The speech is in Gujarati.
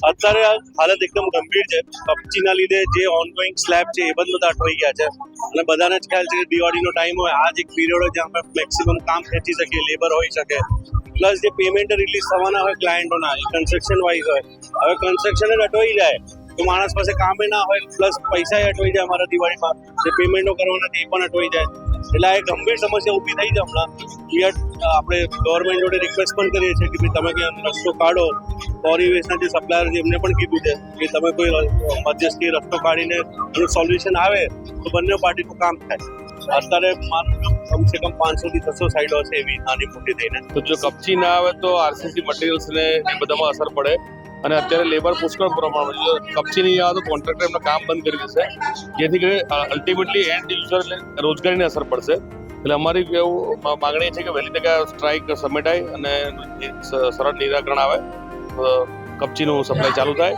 અત્યારે હાલત એકદમ ગંભીર છે. કપચીના લીધે જે ઓનગોઈંગ સ્લેબ છે એ બધા અટવાઈ ગયા છે. અને બધાને જ ખ્યાલ છે કે દિવાળીનો ટાઈમ હોય આ જ એક પીરિયડ હોય જ્યાં આપણે મેક્સિમમ કામ ખેંચી શકીએ લેબર હોઈ શકે. પ્લસ જે પેમેન્ટ રિલીઝ થવાના હોય ક્લાયન્ટોના એ કન્સ્ટ્રક્શન વાઇઝ હોય. હવે કન્સ્ટ્રક્શન જ અટવાઈ જાય, તો માણસ પાસે કામે ના હોય પ્લસ પૈસા અટવાઈ જાય અમારા દિવાળીમાં. જે પેમેન્ટો કરવાના તે પણ અટવાઈ જાય. એટલે આ એક ગંભીર સમસ્યા ઊભી થઈ છે હમણાં. આપણે ગવર્મેન્ટ જોડે રિક્વેસ્ટ પણ કરીએ છીએ કે ભાઈ તમે કંઈ રસ્તો કાઢો ફોરી વેસ્ટના જે સપ્લાયર છે, એમને પણ કીધું છે કે તમે કોઈ મધ્યસ્થી રસ્તો કાઢીને એનું સોલ્યુશન આવે, તો બંને પાર્ટીનું કામ થાય. અત્યારે કમસે કમ પાંચસો થી છસો સાઈડો છે એવી નાની મોટી થઈને. તો જો કપચી ના આવે તો આરસીસી મટીરિયલ્સ ને એ બધામાં અસર પડે. અને અત્યારે લેબર પુષ્કળ પ્રમાણમાં જો કપચી નહીં આવે તો કોન્ટ્રાક્ટર એમનું કામ બંધ કરી દેશે. જેથી કરી અલ્ટિમેટલી એન્ડ યુઝર રોજગારીને અસર પડશે. એટલે અમારી એવું માગણી છે કે વહેલી તકે સ્ટ્રાઇક સમેટાય અને સરળ નિરાકરણ આવે. કપચીનું સપ્લાય ચાલુ થાય.